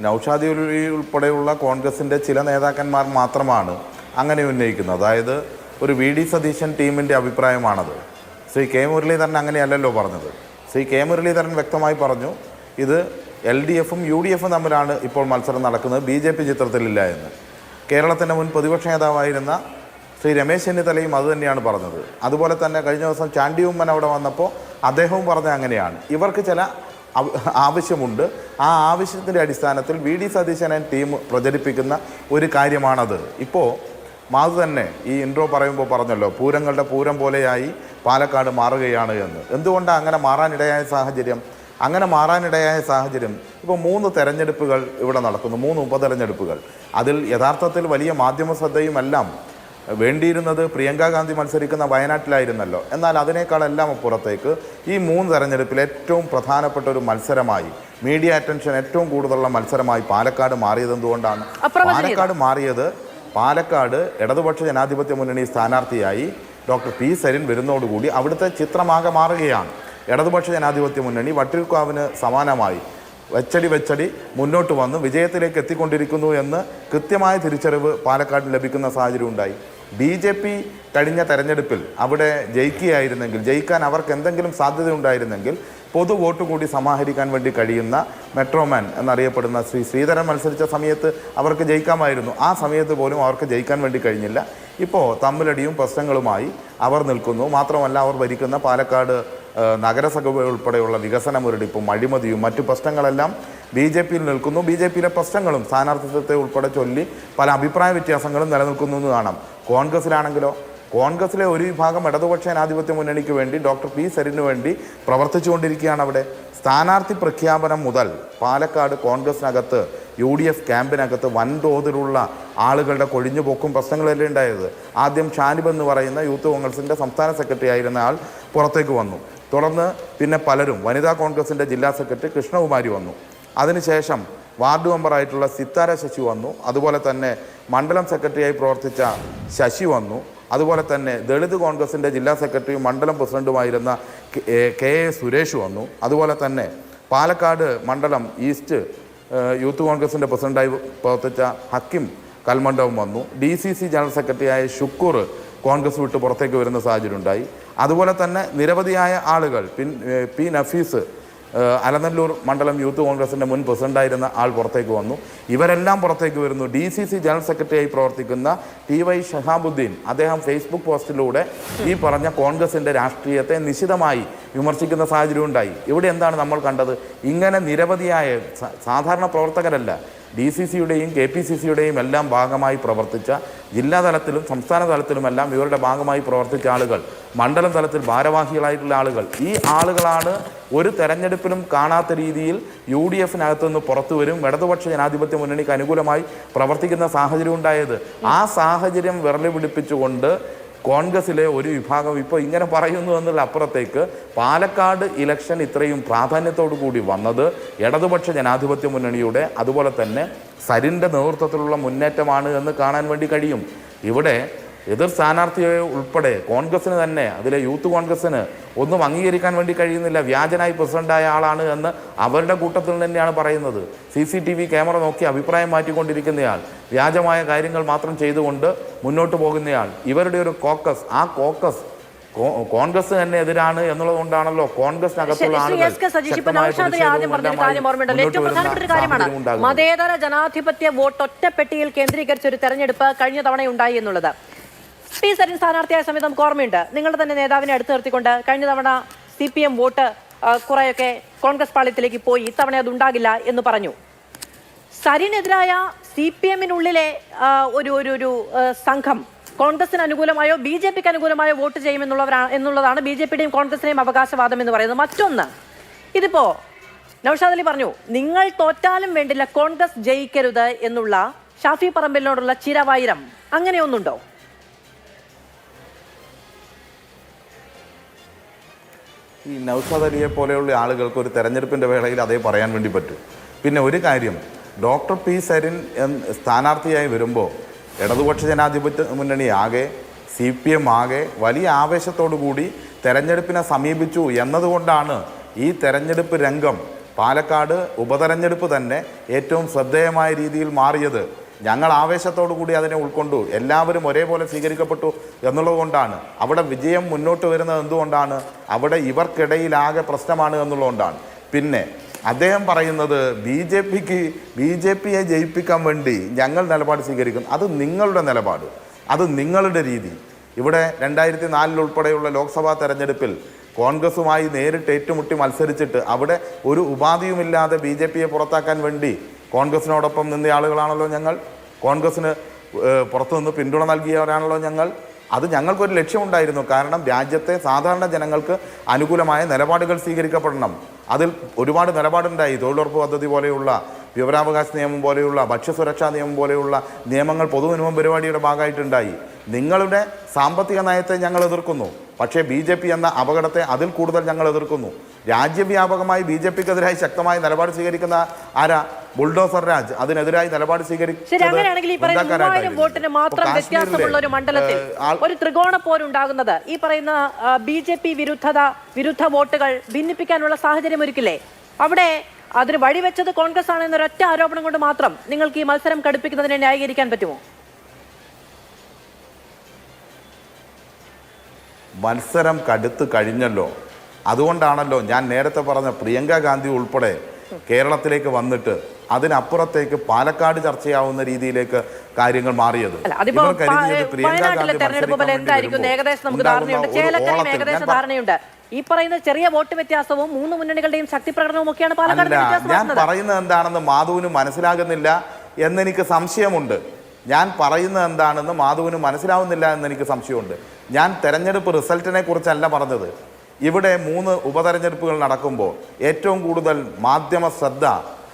നൌഷാദി ഉൾപ്പെടെയുള്ള കോൺഗ്രസിന്റെ ചില നേതാക്കന്മാർ മാത്രമാണ് അങ്ങനെ ഉന്നയിക്കുന്നത്. അതായത് ഒരു വി ഡി സതീശൻ ടീമിന്റെ അഭിപ്രായമാണത്. ശ്രീ കെ മുരളീധരൻ അങ്ങനെയല്ലല്ലോ പറഞ്ഞത്. ശ്രീ കെ മുരളീധരൻ വ്യക്തമായി പറഞ്ഞു ഇത് എൽ ഡി എഫും യു ഡി എഫും തമ്മിലാണ് ഇപ്പോൾ മത്സരം നടക്കുന്നത് ബി ജെ പി ചിത്രത്തിലില്ല എന്ന്. കേരളത്തിന്റെ മുൻ പ്രതിപക്ഷ നേതാവായിരുന്ന ശ്രീ രമേശ് ചെന്നിത്തലയും അത് തന്നെയാണ് പറഞ്ഞത്. അതുപോലെ തന്നെ കഴിഞ്ഞ ദിവസം ചാണ്ടി ഉമ്മൻ അവിടെ വന്നപ്പോൾ അദ്ദേഹവും പറഞ്ഞത് അങ്ങനെയാണ്. ഇവർക്ക് ചില ആവശ്യമുണ്ട്. ആ ആവശ്യത്തിന്റെ അടിസ്ഥാനത്തിൽ വി ഡി സതീശനൻ ടീം പ്രചരിപ്പിക്കുന്ന ഒരു കാര്യമാണത്. ഇപ്പോൾ മാധു തന്നെ ഈ ഇൻട്രോ പറയുമ്പോൾ പറഞ്ഞല്ലോ പൂരങ്ങളുടെ പൂരം പോലെയായി പാലക്കാട് മാറുകയാണ് എന്ന്. എന്തുകൊണ്ടാണ് അങ്ങനെ മാറാനിടയായ സാഹചര്യം? അങ്ങനെ മാറാനിടയായ സാഹചര്യം. ഇപ്പോൾ മൂന്ന് തെരഞ്ഞെടുപ്പുകൾ ഇവിടെ നടക്കുന്നു മൂന്ന് ഉപതെരഞ്ഞെടുപ്പുകൾ. അതിൽ യഥാർത്ഥത്തിൽ വലിയ മാധ്യമ ശ്രദ്ധയുമെല്ലാം വേണ്ടിയിരുന്നത് പ്രിയങ്ക ഗാന്ധി മത്സരിക്കുന്ന വയനാട്ടിലായിരുന്നല്ലോ. എന്നാൽ അതിനേക്കാളെല്ലാം അപ്പുറത്തേക്ക് ഈ മൂന്ന് തെരഞ്ഞെടുപ്പിൽ ഏറ്റവും പ്രധാനപ്പെട്ട ഒരു മത്സരമായി മീഡിയ അറ്റൻഷൻ ഏറ്റവും കൂടുതലുള്ള മത്സരമായി പാലക്കാട് മാറിയത് എന്തുകൊണ്ടാണ് പാലക്കാട് മാറിയത് പാലക്കാട് ഇടതുപക്ഷ ജനാധിപത്യ മുന്നണി സ്ഥാനാർത്ഥിയായി ഡോക്ടർ പി സരിൻ വരുന്നതോടുകൂടി അവിടുത്തെ ചിത്രമാകെ മാറുകയാണ്. ഇടതുപക്ഷ ജനാധിപത്യ മുന്നണി വട്ടിൽക്കാവിന് സമാനമായി വെച്ചടി വെച്ചടി മുന്നോട്ട് വന്ന് വിജയത്തിലേക്ക് എത്തിക്കൊണ്ടിരിക്കുന്നു എന്ന് കൃത്യമായ തിരിച്ചറിവ് പാലക്കാട് ലഭിക്കുന്ന സാഹചര്യം ഉണ്ടായി ബി ജെ പി കഴിഞ്ഞ തെരഞ്ഞെടുപ്പിൽ അവിടെ ജയിക്കുകയായിരുന്നെങ്കിൽ ജയിക്കാൻ അവർക്ക് എന്തെങ്കിലും സാധ്യത ഉണ്ടായിരുന്നെങ്കിൽ പൊതു വോട്ട് കൂടി സമാഹരിക്കാൻ വേണ്ടി കഴിയുന്ന മെട്രോമാൻ എന്നറിയപ്പെടുന്ന ശ്രീ ശ്രീധരൻ മത്സരിച്ച സമയത്ത് അവർക്ക് ജയിക്കാമായിരുന്നു. ആ സമയത്ത് പോലും അവർക്ക് ജയിക്കാൻ വേണ്ടി കഴിഞ്ഞില്ല. ഇപ്പോൾ തമ്മിലടിയും പ്രശ്നങ്ങളുമായി അവർ നിൽക്കുന്നു. മാത്രമല്ല അവർ ഭരിക്കുന്ന പാലക്കാട് നഗരസഭ ഉൾപ്പെടെയുള്ള വികസന മുരടിപ്പും അഴിമതിയും മറ്റു പ്രശ്നങ്ങളെല്ലാം ബി ജെ പിയിൽ നിൽക്കുന്നു. ബി ജെ പിയിലെ പ്രശ്നങ്ങളും സ്ഥാനാർത്ഥിത്വത്തെ ഉൾപ്പെടെ ചൊല്ലി പല അഭിപ്രായ വ്യത്യാസങ്ങളും നിലനിൽക്കുന്നു എന്ന് കാണാം. കോൺഗ്രസിലാണെങ്കിലോ കോൺഗ്രസിലെ ഒരു വിഭാഗം ഇടതുപക്ഷ ജനാധിപത്യ മുന്നണിക്ക് വേണ്ടി ഡോക്ടർ പി സരിന് വേണ്ടി പ്രവർത്തിച്ചുകൊണ്ടിരിക്കുകയാണ് അവിടെ. സ്ഥാനാർത്ഥി പ്രഖ്യാപനം മുതൽ പാലക്കാട് കോൺഗ്രസിനകത്ത് യു ഡി എഫ് ക്യാമ്പിനകത്ത് വൻതോതിലുള്ള ആളുകളുടെ കൊഴിഞ്ഞുപോക്കും പ്രശ്നങ്ങളെല്ലാം ഉണ്ടായത്. ആദ്യം ഷാനിബ് എന്ന് പറയുന്ന യൂത്ത് കോൺഗ്രസിന്റെ സംസ്ഥാന സെക്രട്ടറി ആയിരുന്ന ആൾ പുറത്തേക്ക് വന്നു. തുടർന്ന് പിന്നെ പലരും വനിതാ കോൺഗ്രസിന്റെ ജില്ലാ സെക്രട്ടറി കൃഷ്ണകുമാരി വന്നു. അതിനുശേഷം വാർഡ് മെമ്പറായിട്ടുള്ള സിത്താര ശശി വന്നു. അതുപോലെ തന്നെ മണ്ഡലം സെക്രട്ടറിയായി പ്രവർത്തിച്ച ശശി വന്നു. അതുപോലെ തന്നെ ദളിത് കോൺഗ്രസിന്റെ ജില്ലാ സെക്രട്ടറിയും മണ്ഡലം പ്രസിഡന്റുമായിരുന്ന കെ- എ- സുരേഷ് വന്നു. അതുപോലെ തന്നെ പാലക്കാട് മണ്ഡലം ഈസ്റ്റ് യൂത്ത് കോൺഗ്രസിന്റെ പ്രസിഡന്റായി പ്രവർത്തിച്ച ഹക്കിം കൽമണ്ഡവും വന്നു. ഡി സി സി ജനറൽ സെക്രട്ടറിയായ ഷുക്കൂർ കോൺഗ്രസ് വിട്ട് പുറത്തേക്ക് വരുന്ന സാഹചര്യം ഉണ്ടായി. അതുപോലെ തന്നെ നിരവധിയായ ആളുകൾ പിൻ പി നഫീസ് അലനല്ലൂർ മണ്ഡലം യൂത്ത് കോൺഗ്രസിന്റെ മുൻ പ്രസിഡന്റായിരുന്ന ആൾ പുറത്തേക്ക് വന്നു. ഇവരെല്ലാം പുറത്തേക്ക് വരുന്നു. ഡി സി സി ജനറൽ സെക്രട്ടറിയായി പ്രവർത്തിക്കുന്ന ടി വൈ ഷഹാബുദ്ദീൻ അദ്ദേഹം ഫേസ്ബുക്ക് പോസ്റ്റിലൂടെ ഈ പറഞ്ഞ കോൺഗ്രസിന്റെ രാഷ്ട്രീയത്തെ നിശിതമായി വിമർശിക്കുന്ന സാഹചര്യം ഉണ്ടായി ഇവിടെ എന്താണ് നമ്മൾ കണ്ടത്? ഇങ്ങനെ നിരവധിയായ സാധാരണ പ്രവർത്തകരല്ല ഡി സി സിയുടെയും കെ പി സി സിയുടെയും എല്ലാം ഭാഗമായി പ്രവർത്തിച്ച ജില്ലാ തലത്തിലും സംസ്ഥാന തലത്തിലുമെല്ലാം ഇവരുടെ ഭാഗമായി പ്രവർത്തിച്ച ആളുകൾ മണ്ഡലം തലത്തിൽ ഭാരവാഹികളായിട്ടുള്ള ആളുകൾ. ഈ ആളുകളാണ് ഒരു തെരഞ്ഞെടുപ്പിലും കാണാത്ത രീതിയിൽ യു ഡി എഫിനകത്തു നിന്ന് പുറത്തു വരും ഇടതുപക്ഷ ജനാധിപത്യ മുന്നണിക്ക് അനുകൂലമായി പ്രവർത്തിക്കുന്ന സാഹചര്യം ഉണ്ടായത്. ആ സാഹചര്യം വിരളി പിടിപ്പിച്ചുകൊണ്ട് കോൺഗ്രസിലെ ഒരു വിഭാഗം ഇപ്പോൾ ഇങ്ങനെ പറയുന്നു എന്നുള്ള അപ്പുറത്തേക്ക് പാലക്കാട് ഇലക്ഷൻ ഇത്രയും പ്രാധാന്യത്തോടു കൂടി വന്നത് ഇടതുപക്ഷ ജനാധിപത്യ മുന്നണിയുടെ അതുപോലെ തന്നെ സരിന്റെ നേതൃത്വത്തിലുള്ള മുന്നേറ്റമാണ് എന്ന് കാണാൻ വേണ്ടി കഴിയും. ഇവിടെ എതിർ സ്ഥാനാർത്ഥിയെ ഉൾപ്പെടെ കോൺഗ്രസിന് തന്നെ അതിലെ യൂത്ത് കോൺഗ്രസിന് ഒന്നും അംഗീകരിക്കാൻ വേണ്ടി കഴിയുന്നില്ല. വ്യാജനായി പ്രസിഡന്റായ ആളാണ് എന്ന് അവരുടെ കൂട്ടത്തിൽ തന്നെയാണ് പറയുന്നത്. C C T V camera നോക്കി അഭിപ്രായം മാറ്റിക്കൊണ്ടിരിക്കുന്നയാൾ വ്യാജമായ കാര്യങ്ങൾ മാത്രം ചെയ്തുകൊണ്ട് മുന്നോട്ട് പോകുന്നയാൾ ഇവരുടെ ഒരു കോക്കസ് ആ കോക്കസ് കോൺഗ്രസ് തന്നെ എതിരാണ് എന്നുള്ളത് കൊണ്ടാണല്ലോ കോൺഗ്രസിനകത്തുള്ള ആളുകൾ മതേതര ജനാധിപത്യ വോട്ട് ഒറ്റപ്പെട്ടിയിൽ കേന്ദ്രീകരിച്ച ഒരു തെരഞ്ഞെടുപ്പ് കഴിഞ്ഞ തവണ ഉണ്ടായി എന്നുള്ളത്. പി സരിൻ സ്ഥാനാർത്ഥിയായ സമയത്ത് നമുക്ക് ഓർമ്മയുണ്ട്. നിങ്ങളുടെ തന്നെ നേതാവിനെ അടുത്ത് നിർത്തിക്കൊണ്ട് കഴിഞ്ഞ തവണ സി പി എം വോട്ട് കുറെയൊക്കെ കോൺഗ്രസ് പാളയത്തിലേക്ക് പോയി. ഇത്തവണ അത് ഉണ്ടാകില്ല എന്ന് പറഞ്ഞു. സരിനെതിരായ സി പി എമ്മിനുള്ളിലെ ഒരു ഒരു ഒരു സംഘം കോൺഗ്രസിന് അനുകൂലമായോ ബി ജെ പിക്ക് അനുകൂലമായോ വോട്ട് ചെയ്യുമെന്നുള്ളവരാണ് എന്നുള്ളതാണ് ബി ജെ പിയുടെയും കോൺഗ്രസിന്റെയും അവകാശവാദം എന്ന് പറയുന്നത്. മറ്റൊന്ന് ഇതിപ്പോ നൌഷാദ് അലി പറഞ്ഞു നിങ്ങൾ തോറ്റാലും വേണ്ടില്ല കോൺഗ്രസ് ജയിക്കരുത് എന്നുള്ള ഷാഫി പറമ്പിലിനോടുള്ള ചിരവൈരം അങ്ങനെയൊന്നുണ്ടോ? ഈ നൗഷാദ് അലിയെ പോലെയുള്ള ആളുകൾക്ക് ഒരു തെരഞ്ഞെടുപ്പിന്റെ വേളയിൽ അതേ പറയാൻ വേണ്ടി പറ്റും. പിന്നെ ഒരു കാര്യം ഡോക്ടർ പി സരിൻ സ്ഥാനാർത്ഥിയായി വരുമ്പോൾ ഇടതുപക്ഷ ജനാധിപത്യ മുന്നണി ആകെ സി പി എം ആകെ വലിയ ആവേശത്തോടു കൂടി തെരഞ്ഞെടുപ്പിനെ സമീപിച്ചു എന്നതുകൊണ്ടാണ് ഈ തെരഞ്ഞെടുപ്പ് രംഗം പാലക്കാട് ഉപതെരഞ്ഞെടുപ്പ് തന്നെ ഏറ്റവും ശ്രദ്ധേയമായ രീതിയിൽ മാറിയത്. ഞങ്ങൾ ആവേശത്തോടു കൂടി അതിനെ ഉൾക്കൊണ്ടു. എല്ലാവരും ഒരേപോലെ സ്വീകരിക്കപ്പെട്ടു എന്നുള്ളത് കൊണ്ടാണ്. അവിടെ വിജയം മുന്നോട്ട് വരുന്നത് എന്തുകൊണ്ടാണ്? അവിടെ ഇവർക്കിടയിലാകെ പ്രശ്നമാണ് എന്നുള്ളതുകൊണ്ടാണ് പിന്നെ അദ്ദേഹം പറയുന്നത് ബി ജെ പിക്ക് ബി ജെ പിയെ ജയിപ്പിക്കാൻ വേണ്ടി ഞങ്ങൾ നിലപാട് സ്വീകരിക്കും അത് നിങ്ങളുടെ നിലപാട്. അത് നിങ്ങളുടെ രീതി. ഇവിടെ രണ്ടായിരത്തി നാലിൽ ഉൾപ്പെടെയുള്ള ലോക്സഭാ തെരഞ്ഞെടുപ്പിൽ കോൺഗ്രസുമായി നേരിട്ട് ഏറ്റുമുട്ടി മത്സരിച്ചിട്ട് അവിടെ ഒരു ഉപാധിയുമില്ലാതെ ബി ജെ പിയെ പുറത്താക്കാൻ വേണ്ടി കോൺഗ്രസിനോടൊപ്പം നിന്ന ആളുകളാണല്ലോ ഞങ്ങൾ. കോൺഗ്രസിന് പുറത്തുനിന്ന് പിന്തുണ നൽകിയവരാണല്ലോ ഞങ്ങൾ. അത് ഞങ്ങൾക്കൊരു ലക്ഷ്യമുണ്ടായിരുന്നു. കാരണം രാജ്യത്തെ സാധാരണ ജനങ്ങൾക്ക് അനുകൂലമായ നിലപാടുകൾ സ്വീകരിക്കപ്പെടണം. അതിൽ ഒരുപാട് നിലപാടുണ്ടായി. തൊഴിലുറപ്പ് പദ്ധതി പോലെയുള്ള വിവരാവകാശ നിയമം പോലെയുള്ള ഭക്ഷ്യസുരക്ഷാ നിയമം പോലെയുള്ള നിയമങ്ങൾ പൊതുമിനിമം പരിപാടിയുടെ ഭാഗമായിട്ടുണ്ടായി. നിങ്ങളുടെ സാമ്പത്തിക നയത്തെ ഞങ്ങൾ എതിർക്കുന്നു. പക്ഷേ ബി ജെ പി എന്ന അപകടത്തെ അതിൽ കൂടുതൽ ഞങ്ങൾ എതിർക്കുന്നു. രാജ്യവ്യാപകമായി ബി ജെ പിക്കെതിരായി ശക്തമായ നിലപാട് സ്വീകരിക്കുന്ന ആരാ? ബുൾഡോസർ രാജ്. അതിനെതിരായി നിലപാട് മൂവായിരം വോട്ടിന് മാത്രം വ്യത്യാസമുള്ള ഒരു മണ്ഡലത്തിൽ ഒരു ത്രികോണ പോരുണ്ടാകുന്നത് ഈ പറയുന്ന ബി ജെ പി വിരുദ്ധത വിരുദ്ധ വോട്ടുകൾ ഭിന്നിപ്പിക്കാനുള്ള സാഹചര്യം ഒരുക്കില്ലേ? അവിടെ അതിന് വഴിവെച്ചത് കോൺഗ്രസ് ആണ് എന്നൊരൊറ്റ ആരോപണം കൊണ്ട് മാത്രം നിങ്ങൾക്ക് ഈ മത്സരം കടുപ്പിക്കുന്നതിനെ ന്യായീകരിക്കാൻ പറ്റുമോ? മത്സരം കടുത്ത് കഴിഞ്ഞല്ലോ. അതുകൊണ്ടാണല്ലോ ഞാൻ നേരത്തെ പറഞ്ഞ പ്രിയങ്ക ഗാന്ധി ഉൾപ്പെടെ കേരളത്തിലേക്ക് വന്നിട്ട് അതിനപ്പുറത്തേക്ക് പാലക്കാട് ചർച്ചയാവുന്ന രീതിയിലേക്ക് കാര്യങ്ങൾ മാറിയത്. ഈ പറയുന്ന ചെറിയ വോട്ട് വ്യത്യാസവും മൂന്ന് മുന്നണികളുടെയും ശക്തി പ്രകടനവും ഒക്കെയാണ് പാലക്കാട് ഞാൻ പറയുന്നത് എന്താണെന്ന് മാധുവിന് മനസ്സിലാകുന്നില്ല എന്നെനിക്ക് സംശയമുണ്ട്. ഞാൻ പറയുന്നത് എന്താണെന്ന് മാധുവിന് മനസ്സിലാവുന്നില്ല എന്ന് എനിക്ക് സംശയമുണ്ട്. ഞാൻ തെരഞ്ഞെടുപ്പ് റിസൾട്ടിനെ കുറിച്ചല്ല പറഞ്ഞത്. ഇവിടെ മൂന്ന് ഉപതെരഞ്ഞെടുപ്പുകൾ നടക്കുമ്പോൾ ഏറ്റവും കൂടുതൽ മാധ്യമ ശ്രദ്ധ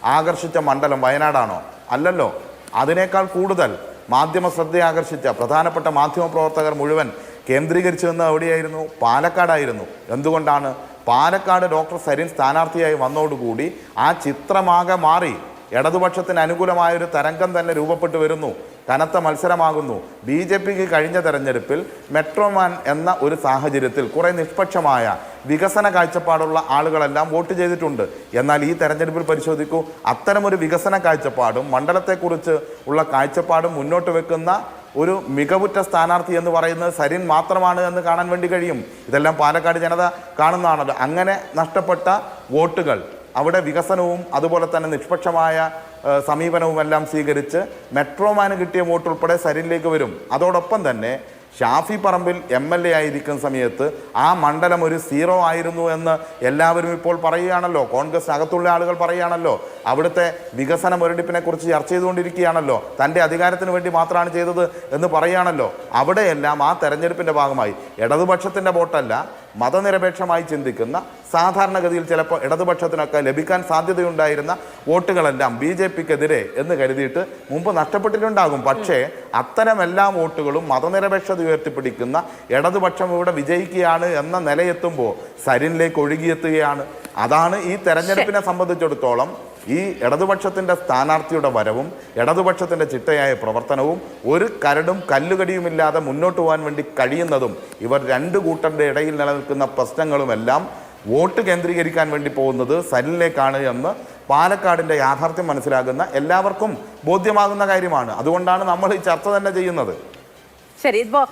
ആകർഷിച്ച മണ്ഡലം വയനാടാണോ? അല്ലല്ലോ. അതിനേക്കാൾ കൂടുതൽ മാധ്യമ ശ്രദ്ധ ആകർഷിച്ച പ്രധാനപ്പെട്ട മാധ്യമ പ്രവർത്തകർ മുഴുവൻ കേന്ദ്രീകരിച്ചു നിന്ന് എവിടെയായിരുന്നു? പാലക്കാടായിരുന്നു. എന്തുകൊണ്ടാണ്? പാലക്കാട് ഡോക്ടർ സരീൻ സ്ഥാനാർത്ഥിയായി വന്നതോടുകൂടി ആ ചിത്രമാകെ മാറി. ഇടതുപക്ഷത്തിന് അനുകൂലമായ ഒരു തരംഗം തന്നെ രൂപപ്പെട്ടു വരുന്നു. കനത്ത മത്സരമാകുന്നു. ബി ജെ പിക്ക് കഴിഞ്ഞ തെരഞ്ഞെടുപ്പിൽ മെട്രോമാൻ എന്ന ഒരു സാഹചര്യത്തിൽ കുറേ നിഷ്പക്ഷമായ വികസന കാഴ്ചപ്പാടുള്ള ആളുകളെല്ലാം വോട്ട് ചെയ്തിട്ടുണ്ട്. എന്നാൽ ഈ തെരഞ്ഞെടുപ്പിൽ പരിശോധിക്കൂ അത്തരമൊരു വികസന കാഴ്ചപ്പാടും മണ്ഡലത്തെക്കുറിച്ച് ഉള്ള കാഴ്ചപ്പാടും മുന്നോട്ട് വെക്കുന്ന ഒരു മികവുറ്റ സ്ഥാനാർത്ഥി എന്ന് പറയുന്നത് സരിൻ മാത്രമാണ് എന്ന് കാണാൻ വേണ്ടി കഴിയും. ഇതെല്ലാം പാലക്കാട് ജനത കാണുന്നതാണല്ലോ. അങ്ങനെ നഷ്ടപ്പെട്ട വോട്ടുകൾ അവിടെ വികസനവും അതുപോലെ തന്നെ നിഷ്പക്ഷമായ ഏഹ്, സമീപനവും എല്ലാം സ്വീകരിച്ച് മെട്രോമാന് കിട്ടിയ വോട്ട് ഉൾപ്പെടെ സരിനിലേക്ക് വരും. അതോടൊപ്പം തന്നെ Shafi Parambil M L A ആയിരിക്കുന്ന സമയത്ത് ആ മണ്ഡലം ഒരു സീറോ ആയിരുന്നു എന്ന് എല്ലാവരും ഇപ്പോൾ പറയുകയാണല്ലോ. കോൺഗ്രസ് അകത്തുള്ള ആളുകൾ പറയുകയാണല്ലോ. അവിടുത്തെ വികസന മുരടിപ്പിനെക്കുറിച്ച് ചർച്ച ചെയ്തുകൊണ്ടിരിക്കുകയാണല്ലോ. തന്റെ അധികാരത്തിന് വേണ്ടി മാത്രമാണ് ചെയ്തത് എന്ന് പറയുകയാണല്ലോ. അവിടെയെല്ലാം ആ തെരഞ്ഞെടുപ്പിന്റെ ഭാഗമായി. ഇടതുപക്ഷത്തിന്റെ വോട്ടല്ല മതനിരപേക്ഷമായി ചിന്തിക്കുന്ന സാധാരണഗതിയിൽ ചിലപ്പോൾ ഇടതുപക്ഷത്തിനൊക്കെ ലഭിക്കാൻ സാധ്യതയുണ്ടായിരുന്ന വോട്ടുകളെല്ലാം ബി ജെ പിക്കെതിരെ എന്ന് കരുതിയിട്ട് മുമ്പ് നഷ്ടപ്പെട്ടിട്ടുണ്ടാകും. പക്ഷേ അത്തരം എല്ലാ വോട്ടുകളും മതനിരപേക്ഷത ഉയർത്തിപ്പിടിക്കുന്ന ഇടതുപക്ഷം ഇവിടെ വിജയിക്കുകയാണ് എന്ന നിലയെത്തുമ്പോൾ സരിനിലേക്ക് ഒഴുകിയെത്തുകയാണ്. അതാണ് ഈ തെരഞ്ഞെടുപ്പിനെ സംബന്ധിച്ചിടത്തോളം ഈ ഇടതുപക്ഷത്തിന്റെ സ്ഥാനാർത്ഥിയുടെ വരവും ഇടതുപക്ഷത്തിന്റെ ചിട്ടയായ പ്രവർത്തനവും ഒരു കരടും കല്ലുകടിയുമില്ലാതെ മുന്നോട്ട് പോകാൻ വേണ്ടി കഴിയുന്നതും ഇവർ രണ്ട് കൂട്ടരുടെ ഇടയിൽ നിലനിൽക്കുന്ന പ്രശ്നങ്ങളുമെല്ലാം വോട്ട് കേന്ദ്രീകരിക്കാൻ വേണ്ടി പോകുന്നത് സലിലേക്കാണ് എന്ന് പാലക്കാടിന്റെ യാഥാർത്ഥ്യം മനസ്സിലാകുന്ന എല്ലാവർക്കും ബോധ്യമാകുന്ന കാര്യമാണ്. അതുകൊണ്ടാണ് നമ്മൾ ഈ ചർച്ച തന്നെ ചെയ്യുന്നത്. ശരി ഇപ്പോൾ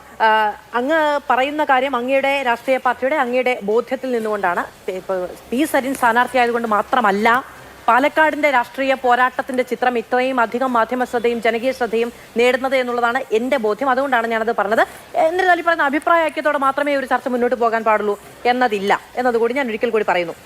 അങ്ങ് പറയുന്ന കാര്യം അങ്ങയുടെ രാഷ്ട്രീയ പാർട്ടിയുടെ അങ്ങയുടെ ബോധ്യത്തിൽ നിന്നുകൊണ്ടാണ്. ഇപ്പോൾ പി സരിൻ സ്ഥാനാർത്ഥിയായതുകൊണ്ട് മാത്രമല്ല പാലക്കാടിന്റെ രാഷ്ട്രീയ പോരാട്ടത്തിന്റെ ചിത്രം ഇത്രയും അധികം മാധ്യമ ശ്രദ്ധയും ജനകീയ ശ്രദ്ധയും നേടുന്നത് എന്നുള്ളതാണ് എന്റെ ബോധ്യം. അതുകൊണ്ടാണ് ഞാനത് പറഞ്ഞത്. എന്നിരുന്നാലും പറയുന്ന അഭിപ്രായ ഐക്യത്തോടെ മാത്രമേ ഒരു ചർച്ച മുന്നോട്ട് പോകാൻ പാടുള്ളൂ എന്നതില്ല. എന്നതുകൂടി ഞാൻ ഒരിക്കൽ കൂടി പറയുന്നു.